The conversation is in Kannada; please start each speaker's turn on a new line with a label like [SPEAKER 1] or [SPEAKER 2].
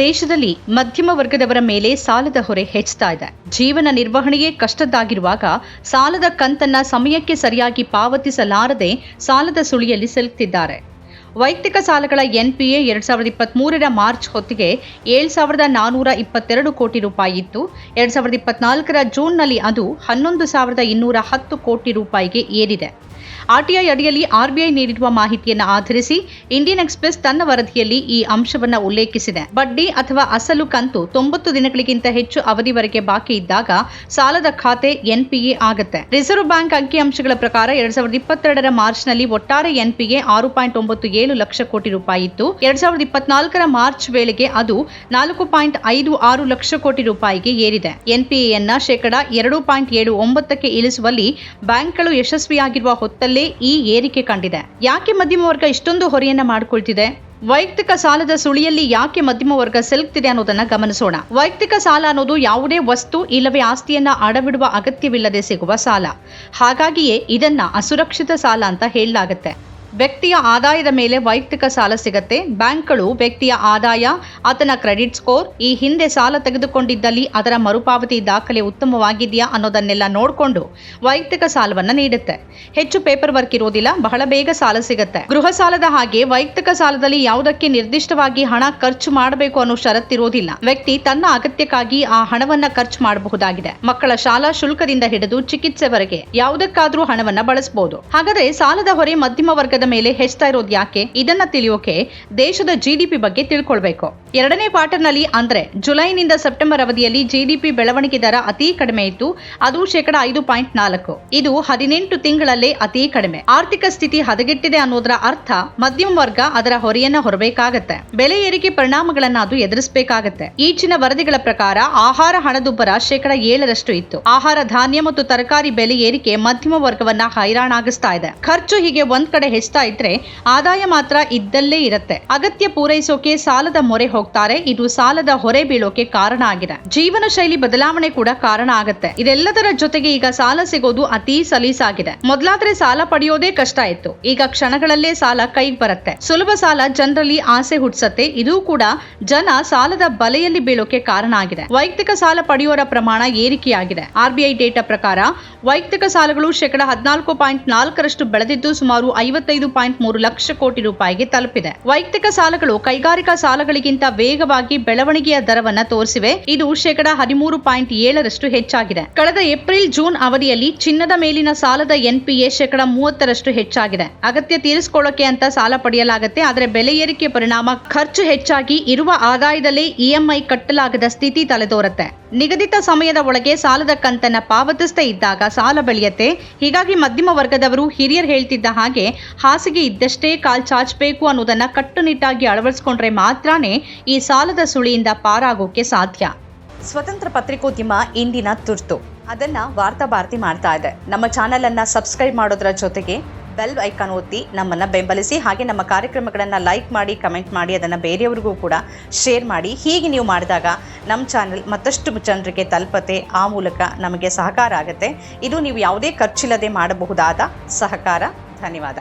[SPEAKER 1] ದೇಶದಲ್ಲಿ ಮಧ್ಯಮ ವರ್ಗದವರ ಮೇಲೆ ಸಾಲದ ಹೊರೆ ಹೆಚ್ಚುತ್ತಾ ಇದೆ. ಜೀವನ ನಿರ್ವಹಣೆಯೇ ಕಷ್ಟದ್ದಾಗಿರುವಾಗ ಸಾಲದ ಕಂತನ್ನ ಸಮಯಕ್ಕೆ ಸರಿಯಾಗಿ ಪಾವತಿಸಲಾರದೆ ಸಾಲದ ಸುಳಿಯಲ್ಲಿ ಸಿಲುಕ್ತಿದ್ದಾರೆ. ವೈಯಕ್ತಿಕ ಸಾಲಗಳ ಎನ್ಪಿಎ ಎರಡ್ ಸಾವಿರದ ಇಪ್ಪತ್ಮೂರರ ಮಾರ್ಚ್ ಹೊತ್ತಿಗೆ ಏಳು ಸಾವಿರದ ನಾನ್ನೂರ ಇಪ್ಪತ್ತೆರಡು ಕೋಟಿ ರೂಪಾಯಿ ಇತ್ತು. ಎರಡ್ ಸಾವಿರದ ಇಪ್ಪತ್ನಾಲ್ಕರ ಜೂನ್ನಲ್ಲಿ ಅದು ಹನ್ನೊಂದು ಸಾವಿರದ ಇನ್ನೂರ ಹತ್ತು ಕೋಟಿ ರೂಪಾಯಿಗೆ ಏರಿದೆ. ಆರ್ಟಿಐ ಅಡಿಯಲ್ಲಿ ಆರ್ಬಿಐ ನೀಡಿರುವ ಮಾಹಿತಿಯನ್ನು ಆಧರಿಸಿ ಇಂಡಿಯನ್ ಎಕ್ಸ್ಪ್ರೆಸ್ ತನ್ನ ವರದಿಯಲ್ಲಿ ಈ ಅಂಶವನ್ನು ಉಲ್ಲೇಖಿಸಿದೆ. ಬಡ್ಡಿ ಅಥವಾ ಅಸಲು ಕಂತು ತೊಂಬತ್ತು ದಿನಗಳಿಗಿಂತ ಹೆಚ್ಚು ಅವಧಿವರೆಗೆ ಬಾಕಿ ಇದ್ದಾಗ ಸಾಲದ ಖಾತೆ ಎನ್ಪಿಎ ಆಗುತ್ತೆ. ರಿಸರ್ವ್ ಬ್ಯಾಂಕ್ ಅಂಕಿಅಂಶಗಳ ಪ್ರಕಾರ ಎರಡ್ ಸಾವಿರದ ಇಪ್ಪತ್ತೆರಡರ ಮಾರ್ಚ್ನಲ್ಲಿ ಒಟ್ಟಾರೆ ಎನ್ಪಿಎ ಆರು ಪಾಯಿಂಟ್ ಒಂಬತ್ತು ಏಳು ಲಕ್ಷ ಕೋಟಿ ರೂಪಾಯಿ ಇತ್ತು. ಎರಡ್ ಸಾವಿರದ ಇಪ್ಪತ್ನಾಲ್ಕರ ಮಾರ್ಚ್ ವೇಳೆಗೆ ಅದು ನಾಲ್ಕು ಪಾಯಿಂಟ್ ಐದು ಆರು ಲಕ್ಷ ಕೋಟಿ ರೂಪಾಯಿಗೆ ಏರಿದೆ. ಎನ್ಪಿಎಯನ್ನ ಶೇಕಡಾ ಎರಡು ಪಾಯಿಂಟ್ ಏಳು ಒಂಬತ್ತಕ್ಕೆ ಇಳಿಸುವಲ್ಲಿ ಬ್ಯಾಂಕ್ಗಳು ಯಶಸ್ವಿಯಾಗಿರುವ ಹೊತ್ತಲ್ಲೇ ಈ ಏರಿಕೆ ಕಂಡಿದೆ. ಯಾಕೆ ಮಧ್ಯಮ ವರ್ಗ ಇಷ್ಟೊಂದು ಹೊರೆಯನ್ನ ಮಾಡಿಕೊಳ್ತಿದೆ? ವೈಯಕ್ತಿಕ ಸಾಲದ ಸುಳಿಯಲ್ಲಿ ಯಾಕೆ ಮಧ್ಯಮ ವರ್ಗ ಸಿಲುಕ್ತಿದೆ ಅನ್ನೋದನ್ನ ಗಮನಿಸೋಣ. ವೈಯಕ್ತಿಕ ಸಾಲ ಅನ್ನೋದು ಯಾವುದೇ ವಸ್ತು ಇಲ್ಲವೇ ಆಸ್ತಿಯನ್ನ ಅಡವಿಡುವ ಅಗತ್ಯವಿಲ್ಲದೆ ಸಿಗುವ ಸಾಲ. ಹಾಗಾಗಿಯೇ ಇದನ್ನ ಅಸುರಕ್ಷಿತ ಸಾಲ ಅಂತ ಹೇಳಲಾಗುತ್ತೆ. ವ್ಯಕ್ತಿಯ ಆದಾಯದ ಮೇಲೆ ವೈಯಕ್ತಿಕ ಸಾಲ ಸಿಗತ್ತೆ. ಬ್ಯಾಂಕ್ಗಳು ವ್ಯಕ್ತಿಯ ಆದಾಯ, ಆತನ ಕ್ರೆಡಿಟ್ ಸ್ಕೋರ್, ಈ ಹಿಂದೆ ಸಾಲ ತೆಗೆದುಕೊಂಡಿದ್ದಲ್ಲಿ ಅದರ ಮರುಪಾವತಿ ದಾಖಲೆ ಉತ್ತಮವಾಗಿದೆಯಾ ಅನ್ನೋದನ್ನೆಲ್ಲ ನೋಡಿಕೊಂಡು ವೈಯಕ್ತಿಕ ಸಾಲವನ್ನ ನೀಡುತ್ತೆ. ಹೆಚ್ಚು ಪೇಪರ್ ವರ್ಕ್ ಇರೋದಿಲ್ಲ, ಬಹಳ ಬೇಗ ಸಾಲ ಸಿಗುತ್ತೆ. ಗೃಹ ಸಾಲದ ಹಾಗೆ ವೈಯಕ್ತಿಕ ಸಾಲದಲ್ಲಿ ಯಾವುದಕ್ಕೆ ನಿರ್ದಿಷ್ಟವಾಗಿ ಹಣ ಖರ್ಚು ಮಾಡಬೇಕು ಅನ್ನೋ ಷರತ್ತಿರೋದಿಲ್ಲ ವ್ಯಕ್ತಿ ತನ್ನ ಅಗತ್ಯಕ್ಕಾಗಿ ಆ ಹಣವನ್ನ ಖರ್ಚು ಮಾಡಬಹುದಾಗಿದೆ. ಮಕ್ಕಳ ಶಾಲಾ ಶುಲ್ಕದಿಂದ ಹಿಡಿದು ಚಿಕಿತ್ಸೆವರೆಗೆ ಯಾವುದಕ್ಕಾದ್ರೂ ಹಣವನ್ನ ಬಳಸಬಹುದು ಹಾಗಾದ್ರೆ ಸಾಲದ ಹೊರೆ ಮಧ್ಯಮ ವರ್ಗದ ಮೇಲೆ ಹೆಚ್ಚುತ್ತಾ ಇರೋದು ಯಾಕೆ? ಇದನ್ನ ತಿಳಿಯೋಕೆ ದೇಶದ ಜಿಡಿಪಿ ಬಗ್ಗೆ ತಿಳ್ಕೊಳ್ಬೇಕು. ಎರಡನೇ ಕ್ವಾರ್ಟರ್ನಲ್ಲಿ ಅಂದ್ರೆ ಜುಲೈನಿಂದ ಸೆಪ್ಟೆಂಬರ್ ಅವಧಿಯಲ್ಲಿ ಜಿಡಿಪಿ ಬೆಳವಣಿಗೆ ದರ ಅತಿ ಕಡಿಮೆ ಇತ್ತು. ಅದು ಶೇಕಡ ಐದು ಪಾಯಿಂಟ್ ನಾಲ್ಕು. ಇದು ಹದಿನೆಂಟು ತಿಂಗಳಲ್ಲೇ ಅತಿ ಕಡಿಮೆ. ಆರ್ಥಿಕ ಸ್ಥಿತಿ ಹದಗೆಟ್ಟಿದೆ ಅನ್ನೋದರ ಅರ್ಥ ಮಧ್ಯಮ ವರ್ಗ ಅದರ ಹೊರೆಯನ್ನ ಹೊರಬೇಕಾಗತ್ತೆ. ಬೆಲೆ ಏರಿಕೆ ಪರಿಣಾಮಗಳನ್ನ ಅದು ಎದುರಿಸಬೇಕಾಗತ್ತೆ. ಈಚಿನ ವರದಿಗಳ ಪ್ರಕಾರ ಆಹಾರ ಹಣದುಬ್ಬರ ಶೇಕಡ ಏಳರಷ್ಟು ಇತ್ತು. ಆಹಾರ, ಧಾನ್ಯ ಮತ್ತು ತರಕಾರಿ ಬೆಲೆ ಏರಿಕೆ ಮಧ್ಯಮ ವರ್ಗವನ್ನ ಹೈರಾಣಾಗಿಸ್ತಾ ಇದೆ. ಖರ್ಚು ಹೀಗೆ ಒಂದ್ ಕಡೆ ಹೆಚ್ಚುತ್ತಾ ಇದ್ರೆ ಆದಾಯ ಮಾತ್ರ ಇದ್ದಲ್ಲೇ ಇರುತ್ತೆ. ಅಗತ್ಯ ಪೂರೈಸೋಕೆ ಸಾಲದ ಮೊರೆ ಹೋಗ್ತಾರೆ. ಇದು ಸಾಲದ ಹೊರೆ ಬೀಳೋಕೆ ಕಾರಣ ಆಗಿದೆ. ಜೀವನ ಶೈಲಿ ಬದಲಾವಣೆ ಕೂಡ ಕಾರಣ ಆಗತ್ತೆ. ಇದೆಲ್ಲದರ ಜೊತೆಗೆ ಈಗ ಸಾಲ ಸಿಗೋದು ಅತಿ ಸಲೀಸಾಗಿದೆ. ಮೊದಲಾದ್ರೆ ಸಾಲ ಪಡೆಯೋದೇ ಕಷ್ಟ ಇತ್ತು. ಈಗ ಕ್ಷಣಗಳಲ್ಲೇ ಸಾಲ ಕೈಗೆ ಬರುತ್ತೆ. ಸುಲಭ ಸಾಲ ಜನರಲ್ಲಿ ಆಸೆ ಹುಟ್ಟಿಸತ್ತೆ ಇದು ಕೂಡ ಜನ ಸಾಲದ ಬಲೆಯಲ್ಲಿ ಬೀಳೋಕೆ ಕಾರಣ ಆಗಿದೆ. ವೈಯಕ್ತಿಕ ಸಾಲ ಪಡೆಯೋರ ಪ್ರಮಾಣ ಏರಿಕೆಯಾಗಿದೆ. ಆರ್ಬಿಐ ಡೇಟಾ ಪ್ರಕಾರ ವೈಯಕ್ತಿಕ ಸಾಲಗಳು ಶೇಕಡ ಹದಿನಾಲ್ಕು ಪಾಯಿಂಟ್ ನಾಲ್ಕರಷ್ಟು ಬೆಳೆದಿದ್ದು ಸುಮಾರು ಐವತ್ತೈದು ಪಾಯಿಂಟ್ ಮೂರು ಲಕ್ಷ ಕೋಟಿ ರೂಪಾಯಿಗೆ ತಲುಪಿದೆ. ವೈಯಕ್ತಿಕ ಸಾಲಗಳು, ಕೈಗಾರಿಕಾ ಸಾಲಗಳಿಗಿಂತ ವೇಗವಾಗಿ ಬೆಳವಣಿಗೆಯ ದರವನ್ನು ತೋರಿಸಿವೆ. ಇದು ಶೇಕಡಾ ಹದಿಮೂರು ಪಾಯಿಂಟ್ ಏಳರಷ್ಟು ಹೆಚ್ಚಾಗಿದೆ. ಕಳೆದ ಏಪ್ರಿಲ್ ಜೂನ್ ಅವಧಿಯಲ್ಲಿ ಚಿನ್ನದ ಮೇಲಿನ ಸಾಲದ ಎನ್ಪಿಎ ಶೇಕಡಾ ಮೂವತ್ತರಷ್ಟು ಹೆಚ್ಚಾಗಿದೆ. ಅಗತ್ಯ ತೀರಿಸಿಕೊಳ್ಳೋಕೆ ಅಂತ ಸಾಲ ಪಡೆಯಲಾಗುತ್ತೆ, ಆದರೆ ಬೆಲೆ ಏರಿಕೆ ಪರಿಣಾಮ ಖರ್ಚು ಹೆಚ್ಚಾಗಿ ಇರುವ ಆದಾಯದಲ್ಲೇ ಇಎಂಐ ಕಟ್ಟಲಾಗದ ಸ್ಥಿತಿ ತಲೆದೋರುತ್ತೆ. ನಿಗದಿತ ಸಮಯದ ಒಳಗೆ ಸಾಲದ ಕಂತನ್ನ ಪಾವತಿಸದೇ ಇದ್ದಾಗ ಸಾಲ ಬೆಳೆಯುತ್ತೆ. ಹೀಗಾಗಿ ಮಧ್ಯಮ ವರ್ಗದವರು ಹಿರಿಯರು ಹೇಳ್ತಿದ್ದ ಹಾಗೆ ಹಾಸಿಗೆ ಇದ್ದಷ್ಟೇ ಕಾಲ್ ಚಾಚಬೇಕು ಅನ್ನೋದನ್ನ ಕಟ್ಟುನಿಟ್ಟಾಗಿ ಅಳವಡಿಸಿಕೊಂಡ್ರೆ ಮಾತ್ರನೇ ಈ ಸಾಲದ ಸುಳಿಯಿಂದ ಪಾರಾಗೋಕೆ ಸಾಧ್ಯ. ಸ್ವತಂತ್ರ ಪತ್ರಿಕೋದ್ಯಮ ಇಂದಿನ ತುರ್ತು. ಅದನ್ನ ವಾರ್ತಾ ಭಾರತಿ ಮಾಡ್ತಾ ಇದೆ. ನಮ್ಮ ಚಾನೆಲ್ ಅನ್ನ ಸಬ್ಸ್ಕ್ರೈಬ್ ಮಾಡೋದ್ರ ಜೊತೆಗೆ ಬೆಲ್ ಐಕಾನ್ ಒತ್ತಿ ನಮ್ಮನ್ನ ಬೆಂಬಲಿಸಿ, ಹಾಗೆ ನಮ್ಮ ಕಾರ್ಯಕ್ರಮಗಳನ್ನು ಲೈಕ್ ಮಾಡಿ, ಕಮೆಂಟ್ ಮಾಡಿ, ಅದನ್ನು ಬೇರೆಯವರಿಗೂ ಕೂಡ ಶೇರ್ ಮಾಡಿ. ಹೀಗೆ ನೀವು ಮಾಡಿದಾಗ ನಮ್ಮ ಚಾನೆಲ್ ಮತ್ತಷ್ಟು ಜನರಿಗೆ ತಲುಪತೆ, ಆ ಮೂಲಕ ನಮಗೆ ಸಹಕಾರ ಆಗುತ್ತೆ. ಇದು ನೀವು ಯಾವುದೇ ಖರ್ಚಿಲ್ಲದೆ ಮಾಡಬಹುದಾದ ಸಹಕಾರ. ಧನ್ಯವಾದ.